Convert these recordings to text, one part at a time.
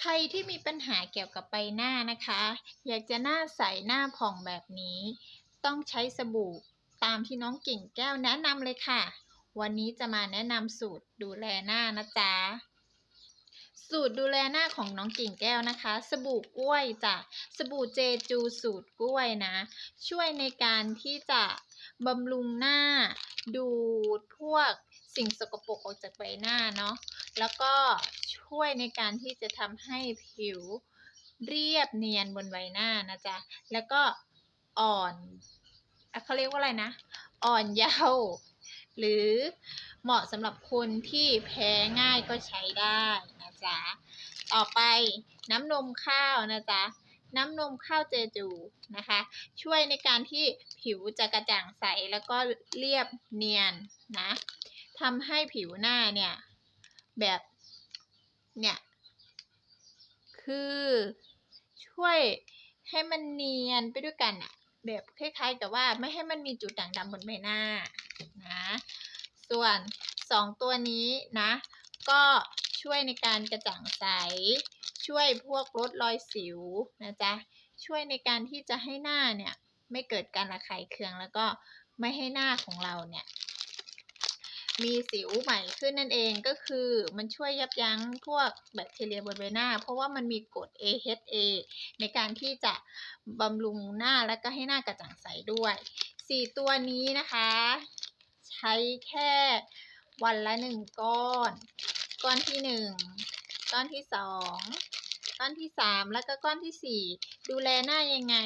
ใครที่มีปัญหาเกี่ยวกับใบหน้านะคะ อยากจะหน้าใสหน้าผ่องแบบนี้ ต้องใช้สบู่ตามที่น้องกิ่งแก้วแนะนำเลยค่ะ วันนี้จะมาแนะนำสูตรดูแลหน้านะจ๊ะ สูตรดูแลหน้าของน้องกิ่งแก้วนะคะ สบู่กล้วยจ้ะ สบู่เจจูสูตรกล้วยนะ ช่วยในการที่จะบำรุงหน้า ดูดพวกสิ่งสกปรกออกจากใบหน้าเนาะ แล้วก็ช่วยในการที่จะทำให้ผิวเรียบเนียนบนใบหน้านะจ๊ะ แล้วก็อ่อนอเขาเรียกว่าอะไรนะ อ่อนเยาว์หรือเหมาะสำหรับคนที่แพ้ง่ายก็ใช้ได้นะจ๊ะ ต่อไปน้ำนมข้าวนะจ๊ะ น้ำนมข้าวเจจูนะคะ ช่วยในการที่ผิวจะกระจ่างใสแล้วก็เรียบเนียนนะทำให้ผิวหน้าเนี่ย แบบเนี่ย คือช่วยให้มันเนียนไปด้วยกันอะแบบคล้ายๆกับว่าไม่ให้มันมีจุดด่างดำบนใบหน้านะ ส่วนสองตัวนี้นะ ก็ ช่วยในการกระจ่างใส ช่วยพวกลดรอยสิวนะจ๊ะ ช่วยในการที่จะให้หน้าเนี่ยไม่เกิดการระคายเคืองแล้วก็ไม่ให้หน้าของเราเนี่ยมีสิวใหม่ขึ้นนั่นเองก็คือมันช่วยยับยั้งพวกแบคทีเรียบนใบหน้า เพราะว่ามันมีกรด AHA ในการที่จะบำรุงหน้าและก็ให้หน้ากระจ่างใสด้วย 4 ตัวนี้นะคะ ใช้แค่วันละ 1 ก้อน ก้อนที่หนึ่งก้อนที่สองก้อนที่สามแล้วก็ก้อนที่สี่ดูแลหน้ายังไง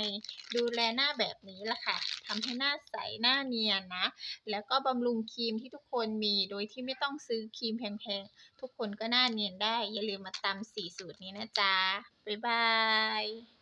ดูแลหน้าแบบนี้ละค่ะทำให้หน้าใสหน้าเนียนนะ แล้วก็บำรุงครีมที่ทุกคนมีโดยที่ไม่ต้องซื้อครีมแพงๆ ทุกคนก็หน้าเนียนได้ อย่าลืมมาตามสี่สูตรนี้นะจ๊ะ บ๊ายบาย